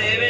దేవి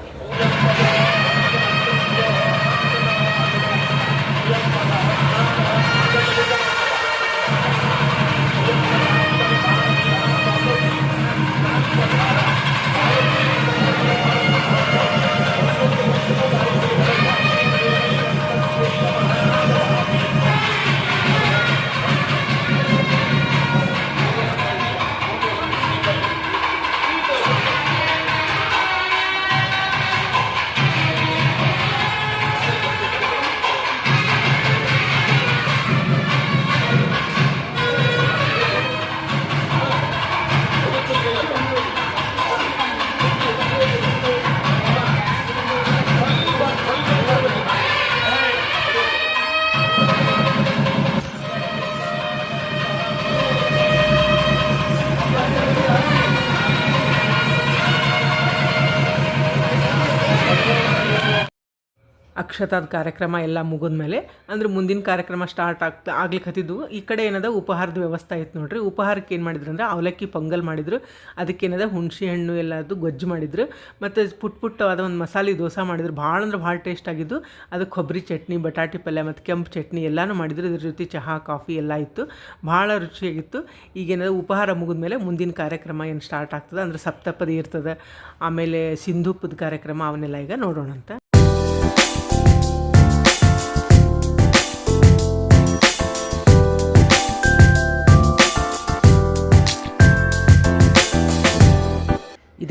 ಅಕ್ಷತಾದ ಕಾರ್ಯಕ್ರಮ ಎಲ್ಲ ಮುಗಿದ್ಮೇಲೆ ಅಂದ್ರೆ ಮುಂದಿನ ಕಾರ್ಯಕ್ರಮ ಸ್ಟಾರ್ಟ್ ಆಗ್ತ ಆಗ್ಲಿಕ್ಕೆ ಹತ್ತಿದ್ವು ಈ ಕಡೆ ಏನದ ಉಪಹಾರದ ವ್ಯವಸ್ಥೆ ಆಯ್ತು ನೋಡ್ರಿ. ಉಪಹಾರಕ್ಕೆ ಏನು ಮಾಡಿದ್ರು ಅಂದ್ರೆ ಅವಲಕ್ಕಿ ಪೊಂಗಲ್ ಮಾಡಿದ್ರು. ಅದಕ್ಕೇನದ ಹುಣಸೆ ಹಣ್ಣು ಎಲ್ಲದು ಗೊಜ್ಜು ಮಾಡಿದ್ರು. ಮತ್ತು ಪುಟ್ ಪುಟ್ಟವಾದ ಒಂದು ಮಸಾಲೆ ದೋಸೆ ಮಾಡಿದ್ರು. ಭಾಳ ಅಂದ್ರೆ ಭಾಳ ಟೇಸ್ಟ್ ಆಗಿದ್ದು. ಅದು ಕೊಬ್ಬರಿ ಚಟ್ನಿ, ಬಟಾಟಿ ಪಲ್ಯ ಮತ್ತು ಕೆಂಪು ಚಟ್ನಿ ಎಲ್ಲನೂ ಮಾಡಿದ್ರು. ಇದ್ರ ಜೊತೆ ಚಹಾ, ಕಾಫಿ ಎಲ್ಲ ಇತ್ತು. ಭಾಳ ರುಚಿಯಾಗಿತ್ತು. ಈಗೇನದ ಉಪಹಾರ ಮುಗಿದ್ಮೇಲೆ ಮುಂದಿನ ಕಾರ್ಯಕ್ರಮ ಏನು ಸ್ಟಾರ್ಟ್ ಆಗ್ತದೆ? ಅಂದ್ರೆ ಸಪ್ತಪದಿ ಇರ್ತದೆ. ಆಮೇಲೆ ಸಿಂಧೂಪದ ಕಾರ್ಯಕ್ರಮ ಅವನ್ನೆಲ್ಲ ಈಗ ನೋಡೋಣ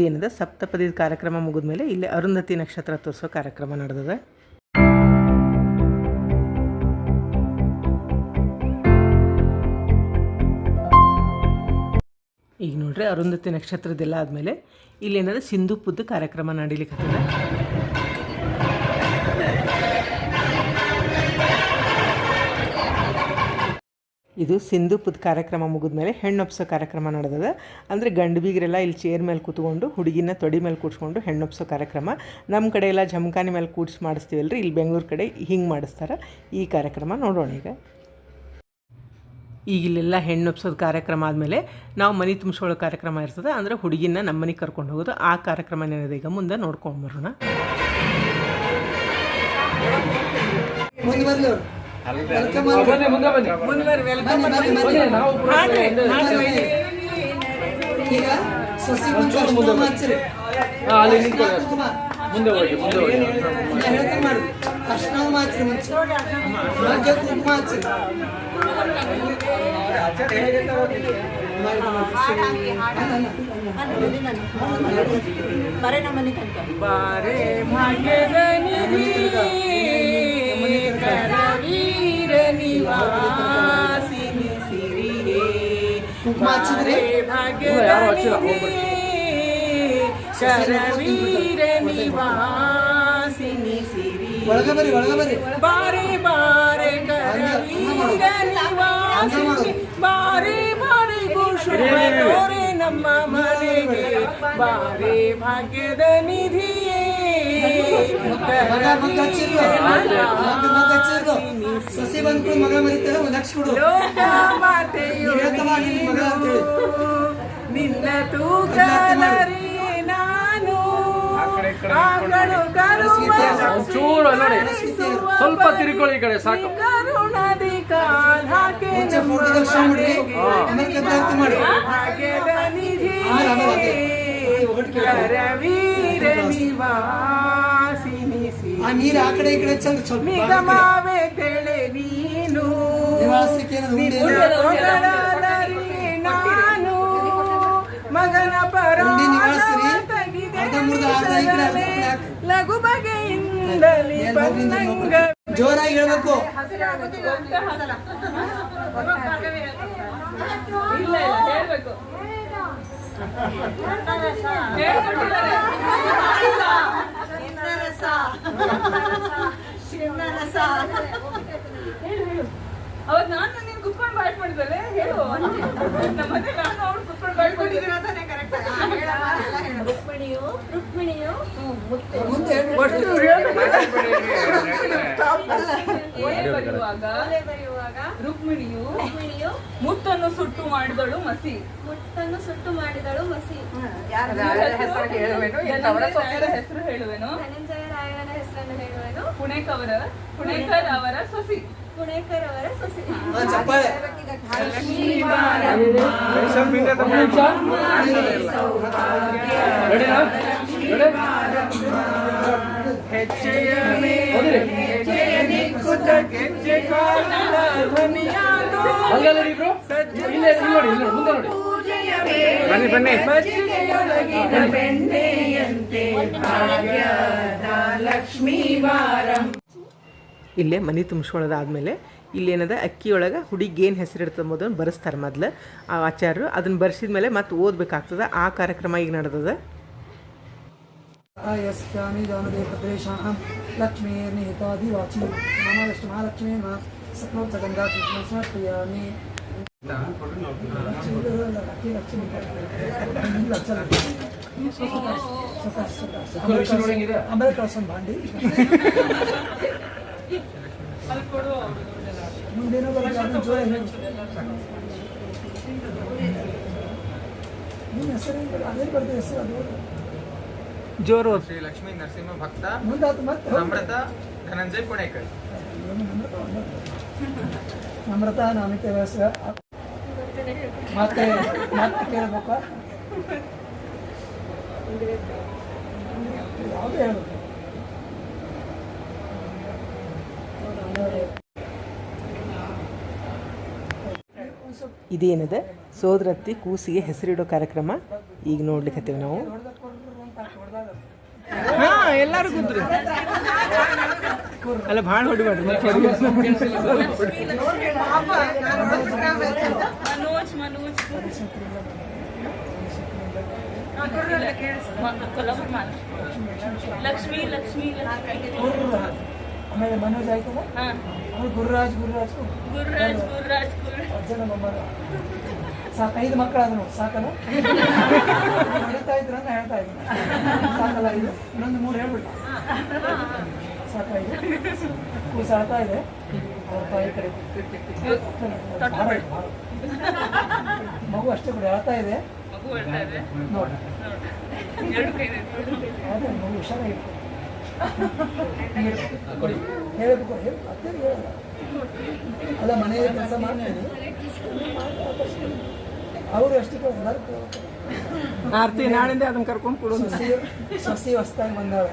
ಇದೇನಿದೆ? ಸಪ್ತಪದಿ ಕಾರ್ಯಕ್ರಮ ಮುಗಿದ್ಮೇಲೆ ಇಲ್ಲಿ ಅರುಂಧತಿ ನಕ್ಷತ್ರ ತೋರಿಸೋ ಕಾರ್ಯಕ್ರಮ ನಡೆದಿದೆ. ಈಗ ನೋಡ್ರಿ, ಅರುಂಧತಿ ನಕ್ಷತ್ರದೆಲ್ಲ ಆದಮೇಲೆ ಇಲ್ಲೇನದ ಸಿಂಧುಪುದ್ದು ಕಾರ್ಯಕ್ರಮ ನಡೀಲಿಕ್ಕೆ ಇದು ಸಿಂಧುಪುದ ಕಾರ್ಯಕ್ರಮ ಮುಗಿದ ಮೇಲೆ ಹೆಣ್ಣೊಪ್ಸೋ ಕಾರ್ಯಕ್ರಮ ನಡೆದದ. ಅಂದರೆ ಗಂಡು ಬೀಗರೆಲ್ಲ ಇಲ್ಲಿ ಚೇರ್ ಮೇಲೆ ಕೂತ್ಕೊಂಡು, ಹುಡುಗಿನ ತೊಡಿ ಮೇಲೆ ಕೂಡ್ಸ್ಕೊಂಡು ಹೆಣ್ಣೊಪ್ಸೋ ಕಾರ್ಯಕ್ರಮ. ನಮ್ಮ ಕಡೆ ಎಲ್ಲ ಜಮಖಾನಿ ಮೇಲೆ ಕೂಡ್ಸಿ ಮಾಡಿಸ್ತೀವಲ್ರಿ, ಇಲ್ಲಿ ಬೆಂಗಳೂರು ಕಡೆ ಹಿಂಗೆ ಮಾಡಿಸ್ತಾರೆ. ಈ ಕಾರ್ಯಕ್ರಮ ನೋಡೋಣ ಈಗ. ಈಗ ಇಲ್ಲೆಲ್ಲ ಹೆಣ್ಣೊಪ್ಸೋದು ಕಾರ್ಯಕ್ರಮ ಆದಮೇಲೆ ನಾವು ಮನೆ ತುಂಬಿಸ್ಕೊಳ್ಳೋ ಕಾರ್ಯಕ್ರಮ ಇರ್ತದೆ. ಅಂದರೆ ಹುಡುಗಿನ ನಮ್ಮ ಮನೆಗೆ ಕರ್ಕೊಂಡು ಹೋಗೋದು. ಆ ಕಾರ್ಯಕ್ರಮ ಏನಿದೆ ಈಗ ಮುಂದೆ ನೋಡ್ಕೊಂಡು ಬರೋಣ. ಈಗ ಸಸಿ ಒಂದು ಮುಂದೆ ಹೋಗಿ ಮುಂದೆ. ಇಲ್ಲ, ಹೇಳ್ತೀನಿ ಮಾಡ್ರಿ. ಅರ್ಶಿನ ಹಚ್ಚಿರಿ ಕುಂಕುಮ ಹಚ್ಚಿರಿ. ಮಾಡಿ, ಮಾಡಿ. ಬರೇ ನಮ್ಮನೆ ತನಕ ಬಾರೆ ಭಾಗ್ಯದ ಒಳಗೆ ಬರ್ರಿ ಬಾರೆ ಬಾರೆ ಕರವೀರ ನಿವಾಸಿನಿ ಬಾರೆ ಬಾರೆ ಶುಭದೋರೆ ನಮ್ಮ ಮನೆಗೆ ಬಾರೆ ಭಾಗ್ಯದ ನಿಧಿಯೇ ಮಗ ಮಗ ಹಚ್ಚಿರ್ರು ಮಗ ಮಗ ಹಚ್ಚಿರ್ರು ಸಸಿ ಮಗ ಒಂದ್ ಲಕ್ಷ ನಿನ್ನ ತೂಕಲರಿ ನಾನು ಸ್ವಲ್ಪ ತಿರ್ಕೊಳ್ಳಿ ಕಡೆ ಸಾಕು ಮುಂಚೆ ಕದ್ದಾರ್ತಿ ಮಾಡಿ ಅದೇ ಒಗಟ್ ಕೇಳ್ತಾರೆ. ಕರವೀರ ನಿವಾಸಿನಿ ಸಿ ಆ ನೀರು ಆ ಕಡೆ ಈ ಕಡೆ ಚಂದ ಸ್ವಲ್ಪ ನಿಗಮಾವೆ ತೆಳೆ ನೀನು ನಿವಾಸಕ್ಕೆ ಏನದು ಉಂಡೆ ಇಲ್ಲ? ನಿನ್ನ ನಾನು ಮಗನ ಉಂಡೆ ನಿವಾಸಿರಿ. ಪರ ಅರ್ಧ ಮುರ್ಧ ಅರ್ಧ ಈ ಕಡೆ, ಅರ್ಧ ಈ ಕಡೆ ಹಾಕು. ಲಘು ಬಗೆಯಿಂದಲಿ ಏನ್ ಹೋಗ್ಲಿ ನೀನು ಬಂದಂಗ ಹೋಗ್ಲಿ. ಜೋರಾಗಿ ಹೇಳ್ಬೇಕು ಅವತ್ ನಾನು ನೀನು ಕುತ್ಕೊಂಡು ಬಾಯ್ಟ್ ಮಾಡಿದ್ವಲ್ಲ ಹೇಳು ನಮ್ಮನೆ ನಾನು ಅವ್ರು ಕುತ್ಕೊಂಡು ಬಾಯ್ಟ್ ಮಾಡಿದ್ರೆ ರುಕ್ಮಿಣಿಯು ರುಕ್ಮಿಣಿಯು ಮುಂದೆ ಬರೆಯುವಾಗ ರುಕ್ಮಿಣಿಯು ರುಕ್ಮಿಣಿಯು ಮುತ್ತನ್ನು ಸುಟ್ಟು ಮಾಡಿದಳು ಮಸಿ. ಮುಟ್ಟನ್ನು ಸುಟ್ಟು ಮಾಡಿದಳು ಮಸಿ. ಧನಂಜಯ ಹೆಸರು ಹೇಳುವೆನು? ಧನಂಜಯ ರಾಯನ ಹೆಸರನ್ನು ಹೇಳುವೆನು? ಪುಣೇಕವರ ಪುಣೇಕರ್ ಅವರ ಸೊಸಿ. ಪುಣೇಕರ್ ಅವರ ಸೊಸಿ. ಹಾ, ಚಪ್ಪಾಳೆ. ಗೆಜ್ಜೆ ಹಂಗಲ್ಲ ಇಲ್ಲೇ ಇಲ್ಲಿ ನೋಡಿ ಇಲ್ಲಿ ನೋಡಿ ಮುಂದೆ ನೋಡಿ. ಬನ್ನಿ ಬನ್ನಿ. ಮಜ್ಜಿಗೆಯೊಳಗಿನ ಬೆಣ್ಣೆಯಂತೆ ಲಕ್ಷ್ಮೀ ವಾರಂ ಇಲ್ಲೇ ಮನೆ ತುಂಬಿಸ್ಕೊಳ್ಳೋದಾದ್ಮೇಲೆ ಇಲ್ಲೇನದ ಅಕ್ಕಿಯೊಳಗೆ ಹುಡುಗಿ ಏನು ಹೆಸರಿರ್ತದೆ ಮೊದಲು ಬರೆಸ್ತಾರೆ ಮೊದಲು ಆ ಆಚಾರ್ಯರು. ಅದನ್ನು ಬರೆಸಿದ ಮೇಲೆ ಮತ್ತೆ ಓದಬೇಕಾಗ್ತದೆ. ಆ ಕಾರ್ಯಕ್ರಮ ಈಗ ನಡೆದದ? లక్ష్మీర్నిహితాధివాచి మమ విష్ణు మహాలక్ష్మీ మా సప్నోత్స గంగా కృష్ణ సమర్పయామి అమల కోసం బాండి ముందేనో చూడండి నేను ಹೆಸರು ಅದೇ ಬರ್ತದೆ ಹೆಸರು ಅದು ಜೋರು. ಶ್ರೀ ಲಕ್ಷ್ಮೀ ನರಸಿಂಹ ಭಕ್ತ ನಮ್ರತ ಧನಂಜಯ್ ಪುಣೇಕರ್. ನಮ್ರತ ನಾಮಿಕೆ ವ್ಯವಸ್ಥೆ ಮತ್ತೆ ಮತ್ತೆ ಕೇಳಬೇಕು? ಯಾವುದು ಹೇಳಬೇಕು ಇದೇನದ? ಸೋದರತ್ತಿ ಕೂಸಿಗೆ ಹೆಸರಿಡೋ ಕಾರ್ಯಕ್ರಮ ಈಗ ನೋಡ್ಲಿಕ್ಕೆ ನಾವು. ಹಾ ಎಲ್ಲಾರು ಕೂತ್ರು. ಅಲ್ಲ ಭಾಳ ಹೊಡಿಬೇಡ್ರಿ ಮನೋಜ್ ಮನೋಜ್. ಲಕ್ಷ್ಮಿ ಲಕ್ಷ್ಮಿ ಆಮೇಲೆ ಮನೋಜ್ ಆಯ್ತಲ್ಲ? ಗುರುರಾಜ್ ಗುರುರಾಜ್. ಗುರುರಾಜ್ ಗುರುರಾಜ್ ಮೊಮ್ಮಗ ಸಾಕು ಐದು ಮಕ್ಕಳಾದ್ರು ಸಾಕಲ್ಲ ಹೇಳ್ತಾ ಇದ್ರು ಅಂತ ಹೇಳ್ತಾ ಇದ್ರು. ಸಾಕಲ್ಲ ಇದು? ಇನ್ನೊಂದು ಮೂರು ಹೇಳ್ಬಿಟ್ಟ ಸಾಕಾಯ್ತು ಕೂಸು ಇದೆ. ಅವ್ರ ತಾಯಿ ಕಡೆ. ಮಗು ಅಷ್ಟೇ ಕೂಡ ಹೇಳ್ತಾ ಇದೆ. ನೋಡಿ. ಅದೇ ಮಗು ಹುಷಾರಾಗಿತ್ತು ಹೇಳಬೇಕು ಹೇಳಿ ಅತ್ತೆ ಹೇಳಲ್ಲ ಅಲ್ಲ ಮನೆಯಲ್ಲಿ ಕೆಲಸ ಮಾಡ್ತೀನಿ ಅವರು ಅಷ್ಟಕ್ಕೆ ಎಲ್ಲರೂ. ಆರ್ತಿ ನಾಳಿಂದ ಅದನ್ನ ಕರ್ಕೊಂಡು ಕೊಡೋದು ಸಸಿ ಸಸಿ ಹೊಸ್ದಾಗಿ ಬಂದಾಳ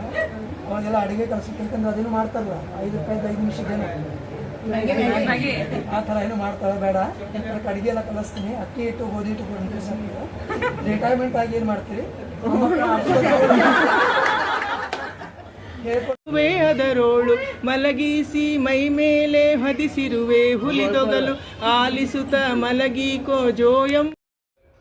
ಅವಾಗೆಲ್ಲ ಅಡುಗೆ ಕಲಿಸ್ಬೇಕು ಯಾಕಂದ್ರೆ ಅದೇನು ಮಾಡ್ತಾರಲ್ಲ. ಐದು ರೂಪಾಯಿ ಐದು ನಿಮಿಷದ್ದೇನು ಆ ಥರ ಏನು ಮಾಡ್ತಾಳೆ ಬೇಡ. ಅದಕ್ಕೆ ಅಡುಗೆ ಎಲ್ಲ ಕಲಿಸ್ತೀನಿ. ಅಕ್ಕಿ ಇಟ್ಟು ಗೋಧಿ ಇಟ್ಟು ರಿಟೈರ್ಮೆಂಟ್ ಆಗಿ ಏನು ಮಾಡ್ತೀರಿ? ಅದರೋಳು. ಮಲಗಿಸಿ ಮೈ ಮೇಲೆ ಹೊದಿಸಿರುವೆ ಹುಲಿದೊಗಲು. ಆಲಿಸುತ್ತ ಮಲಗಿಕೋ ಜೋಯಂ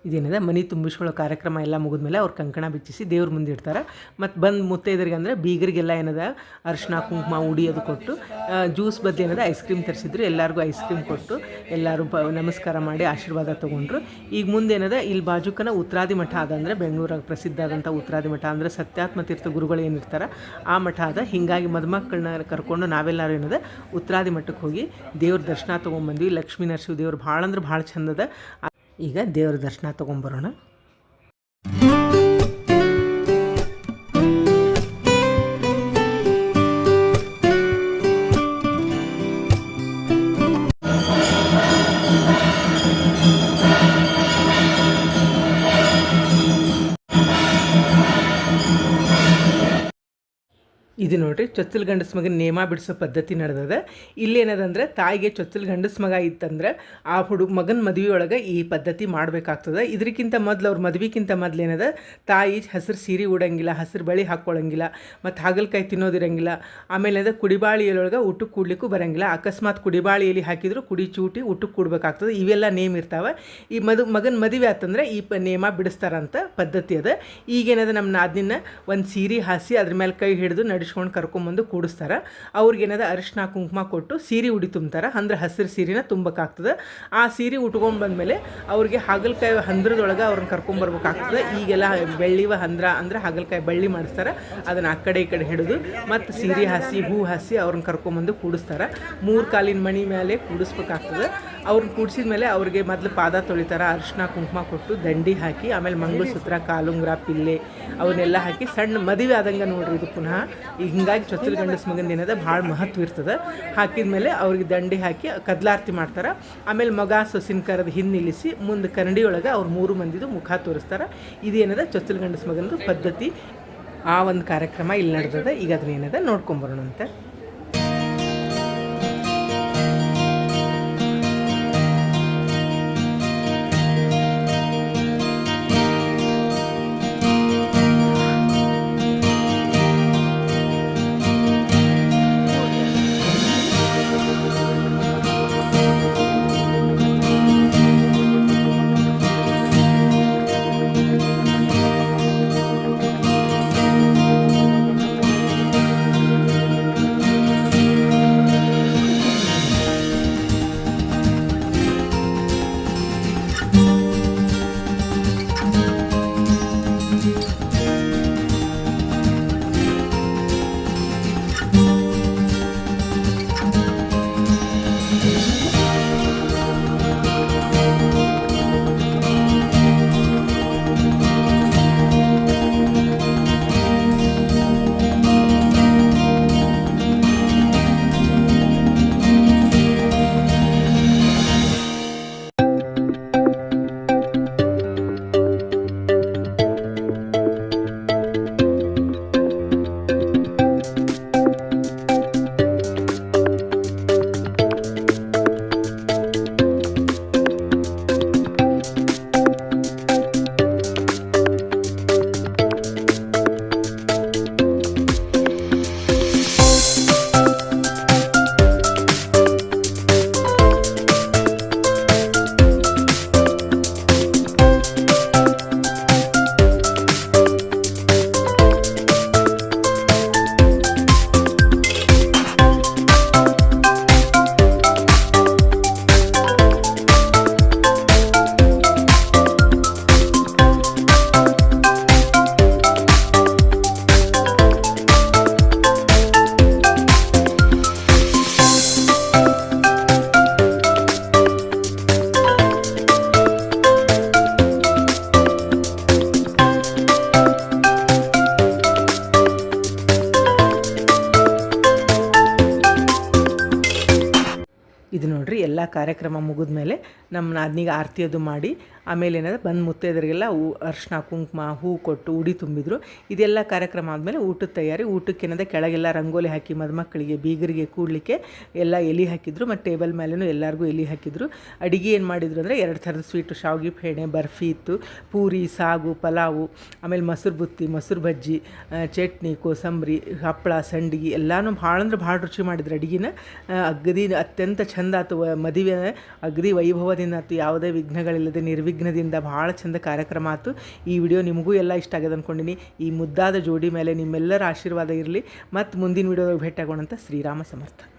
ಇದೇನಿದೆ? ಮನೆ ತುಂಬಿಸ್ಕೊಳ್ಳೋ ಕಾರ್ಯಕ್ರಮ ಎಲ್ಲ ಮುಗಿದ್ಮೇಲೆ ಅವ್ರು ಕಂಕಣ ಬಿಚ್ಚಿಸಿ ದೇವ್ರ ಮುಂದೆ ಇಡ್ತಾರೆ. ಮತ್ತು ಬಂದು ಮುತ್ತೈದರಿಗೆ ಅಂದರೆ ಬೀಗರಿಗೆಲ್ಲ ಏನದ? ಅರಿಶಿನ ಕುಂಕುಮ ಉಡಿ ಅದು ಕೊಟ್ಟು ಜ್ಯೂಸ್ ಬದಲು ಏನದ? ಐಸ್ ಕ್ರೀಮ್ ತರಿಸಿದ್ರು. ಎಲ್ಲರಿಗೂ ಐಸ್ ಕ್ರೀಮ್ ಕೊಟ್ಟು ಎಲ್ಲರೂ ಪ, ನಮಸ್ಕಾರ ಮಾಡಿ ಆಶೀರ್ವಾದ ತೊಗೊಂಡ್ರು. ಈಗ ಮುಂದೆ ಏನದ? ಇಲ್ಲಿ ಬಾಜುಕನ ಉತ್ತರಾದಿ ಮಠ ಅದ ಅಂದರೆ ಬೆಂಗಳೂರಾಗ ಪ್ರಸಿದ್ಧ ಆದಂಥ ಉತ್ತರಾದಿ ಮಠ ಅಂದರೆ ಸತ್ಯಾತ್ಮ ತೀರ್ಥ ಗುರುಗಳು ಏನಿರ್ತಾರೆ, ಆ ಮಠ ಅದ. ಹೀಗಾಗಿ ಮದುಮಕ್ಕಳನ್ನ ಕರ್ಕೊಂಡು ನಾವೆಲ್ಲರೂ ಏನದ? ಉತ್ತರಾದಿ ಮಠಕ್ಕೆ ಹೋಗಿ ದೇವ್ರ ದರ್ಶನ ತೊಗೊಂಬಂದ್ವಿ. ಲಕ್ಷ್ಮೀ ನರಸಿಂಹ ದೇವ್ರು ಭಾಳ ಅಂದ್ರೆ ಭಾಳ ಚಂದದ. ಈಗ ದೇವರ ದರ್ಶನ ತೊಗೊಂಬರೋಣ ಇದು ನೋಡ್ರಿ, ಚೊಚ್ಚಲ್ ಗಂಡಸ್ ಮಗನ ನೇಮ ಬಿಡಿಸೋ ಪದ್ಧತಿ ನಡೆದದ. ಇಲ್ಲೇನದಂದ್ರೆ ತಾಯಿಗೆ ಚೊಚ್ಚಲ್ ಗಂಡಸ್ ಮಗ ಇತ್ತಂದ್ರೆ, ಆ ಹುಡುಗ ಮಗನ ಮದುವೆಯೊಳಗೆ ಈ ಪದ್ಧತಿ ಮಾಡಬೇಕಾಗ್ತದೆ. ಇದಕ್ಕಿಂತ ಮೊದಲು ಅವ್ರ ಮದ್ವೆಕ್ಕಿಂತ ಮೊದ್ಲು ಏನದ, ತಾಯಿ ಹಸಿರು ಸೀರೆ ಉಡಂಗಿಲ್ಲ, ಹಸಿರು ಬಳಿ ಹಾಕ್ಕೊಳ್ಳಂಗಿಲ್ಲ ಮತ್ತು ಹಾಗಲಕಾಯಿ ತಿನ್ನೋದಿರಂಗಿಲ್ಲ, ಆಮೇಲೆ ಅದ ಕುಡಿಬಾಳಿ ಎಲೆಯೊಳಗೆ ಊಟಕ್ಕೆ ಕೂಡ್ಲಿಕ್ಕೂ ಬರಂಗಿಲ್ಲ. ಅಕಸ್ಮಾತ್ ಕುಡಿಬಾಳಿಯಲ್ಲಿ ಹಾಕಿದ್ರು ಕುಡಿ ಚೂಟಿ ಊಟಕ್ಕೆ ಕೂಡ್ಬೇಕಾಗ್ತದೆ. ಇವೆಲ್ಲ ನೇಮ್ ಇರ್ತಾವೆ. ಈ ಮದು, ಮಗನ ಮದುವೆ ಆತಂದ್ರೆ ಈ ಪ, ನೇಮ ಬಿಡಿಸ್ತಾರಂತ ಪದ್ಧತಿ ಅದ. ಈಗೇನದ ನಮ್ಮ ನಾದಿನ ಒಂದು ಸೀರೆ ಹಾಸಿ ಅದ್ರ ಮೇಲೆ ಕೈ ಹಿಡಿದು ನಡೆಸ್ಕೊಂಡು ಕರ್ಕೊಂಬಂದು ಕೂಡಿಸ್ತಾರೆ. ಅವ್ರಿಗೇನದ ಅರಿಶಿನ ಕುಂಕುಮ ಕೊಟ್ಟು ಸೀರೆ ಉಡಿ ತುಂಬ್ತಾರೆ. ಅಂದ್ರೆ ಹಸಿರು ಸೀರೆನ ತುಂಬಕ್ಕಾಗ್ತದೆ ಆ ಸೀರೆ ಉಟ್ಕೊಂಡು ಬಂದಮೇಲೆ ಅವ್ರಿಗೆ ಹಾಗಲಕಾಯಿ ಹಂದ್ರದೊಳಗೆ ಅವ್ರನ್ನ ಕರ್ಕೊಂಬರ್ಬೇಕಾಗ್ತದೆ ಈಗೆಲ್ಲ ಬೆಳ್ಳಿವ ಹಂದ್ರ ಅಂದ್ರೆ ಹಾಗಲಕಾಯಿ ಬಳ್ಳಿ ಮಾಡಿಸ್ತಾರೆ. ಅದನ್ನು ಆ ಕಡೆ ಈ ಕಡೆ ಹಿಡಿದು ಮತ್ತು ಸೀರೆ ಹಾಸಿ, ಹೂ ಹಾಸಿ ಅವ್ರನ್ನ ಕರ್ಕೊಂಬಂದು ಕೂಡಿಸ್ತಾರೆ. ಮೂರು ಕಾಲಿನ ಮಣಿ ಮೇಲೆ ಕೂಡಿಸ್ಬೇಕಾಗ್ತದೆ. ಅವ್ರನ್ನ ಕೂಡಿಸಿದ ಮೇಲೆ ಅವ್ರಿಗೆ ಮೊದಲು ಪಾದ ತೊಳಿತಾರೆ ಅರಿಶಿನ ಕುಂಕುಮ ಕೊಟ್ಟು ದಂಡಿ ಹಾಕಿ, ಆಮೇಲೆ ಮಂಗಳಸೂತ್ರ, ಕಾಲುಂಗ್ರ, ಪಿಲ್ಲೆ ಅವನ್ನೆಲ್ಲ ಹಾಕಿ ಸಣ್ಣ ಮದುವೆ ಆದಂಗೆ ನೋಡ್ರಿ ಇದು ಪುನಃ. ಹಿಂಗಾಗಿ ಚೊಚ್ಚಲು ಗಂಡಸ್ ಮಗನ ದಿನದ ಭಾಳ ಮಹತ್ವ ಇರ್ತದೆ. ಹಾಕಿದ್ಮೇಲೆ ಅವ್ರಿಗೆ ದಂಡಿ ಹಾಕಿ ಕದ್ಲಾರ್ತಿ ಮಾಡ್ತಾರೆ. ಆಮೇಲೆ ಮಗ ಸೊಸಿನ ಕರೆದು ನಿಲ್ಲಿಸಿ ಮುಂದೆ ಕನ್ನಡಿಯೊಳಗೆ ಅವ್ರು ಮೂರು ಮಂದಿದು ಮುಖ ತೋರಿಸ್ತಾರೆ. ಇದೇನದ ಚೊಚ್ಚಲ ಮಗನದು ಪದ್ಧತಿ. ಆ ಒಂದು ಕಾರ್ಯಕ್ರಮ ಇಲ್ಲಿ ನಡೆದದ. ಈಗ ಅದನ್ನ ಏನದ ನೋಡ್ಕೊಂಬರೋಣಂತೆ ಇದು ನೋಡ್ರಿ ಎಲ್ಲ ಕಾರ್ಯಕ್ರಮ ಮುಗಿದ ಮೇಲೆ ನಮ್ಮ ನಾದ್ನಿಗೆ ಆರತಿ ಅದು ಮಾಡಿ ಆಮೇಲೆ ಏನಾದ್ರೆ ಬಂದು ಮುತ್ತೈದರಿಗೆಲ್ಲ ಹೂ ಅರ್ಶಿನ ಕುಂಕುಮ, ಹೂ ಕೊಟ್ಟು ಉಡಿ ತುಂಬಿದ್ರು. ಇದೆಲ್ಲ ಕಾರ್ಯಕ್ರಮ ಆದಮೇಲೆ ಊಟದ ತಯಾರಿ, ಊಟಕ್ಕೆ ಏನಂದರೆ ಕೆಳಗೆಲ್ಲ ರಂಗೋಲಿ ಹಾಕಿ ಮದುಮಕ್ಕಳಿಗೆ, ಬೀಗರಿಗೆ ಕೂಡಲಿಕ್ಕೆ ಎಲ್ಲ ಎಲೆ ಹಾಕಿದ್ರು. ಮತ್ತು ಟೇಬಲ್ ಮೇಲೂ ಎಲ್ಲರಿಗೂ ಎಲೆ ಹಾಕಿದ್ರು. ಅಡುಗೆ ಏನು ಮಾಡಿದ್ರು ಅಂದರೆ ಎರಡು ಥರದ ಸ್ವೀಟು, ಶಾವಿಗೆ ಫೇಣೆ ಬರ್ಫಿ ಇತ್ತು. ಪೂರಿ, ಸಾಗು, ಪಲಾವು, ಆಮೇಲೆ ಮೊಸರು ಬುತ್ತಿ, ಮೊಸರು ಬಜ್ಜಿ ಚಟ್ನಿ, ಕೋಸಂಬರಿ, ಹಪ್ಪಳ, ಸಂಡಿಗೆ ಎಲ್ಲನೂ ಭಾಳ ಅಂದ್ರೆ ಭಾಳ ರುಚಿ ಮಾಡಿದ್ರು ಅಡುಗೆನ. ಅಗದಿ ಅತ್ಯಂತ ಚಂದ ವ- ಮದುವೆ ಅಗದಿ ವೈಭವದಿಂದ ಆತು, ಯಾವುದೇ ವಿಘ್ನಗಳಿಲ್ಲದೆ ನಿರ್ವಿಘ್ನದಿಂದ ಭಾಳ ಚಂದ ಕಾರ್ಯಕ್ರಮ ಆಯಿತು. ಈ ವಿಡಿಯೋ ನಿಮಗೂ ಎಲ್ಲ ಇಷ್ಟ ಆಗ್ಯದ ಅಂದ್ಕೊಂಡಿನಿ ಈ ಮುದ್ದಾದ ಜೋಡಿ ಮೇಲೆ ನಿಮ್ಮೆಲ್ಲರ ಆಶೀರ್ವಾದ ಇರಲಿ. ಮತ್ತು ಮುಂದಿನ ವಿಡಿಯೋದಾಗ ಭೇಟಿಯಾಗೋಣಂತ ಶ್ರೀರಾಮ ಸಮರ್ಥ.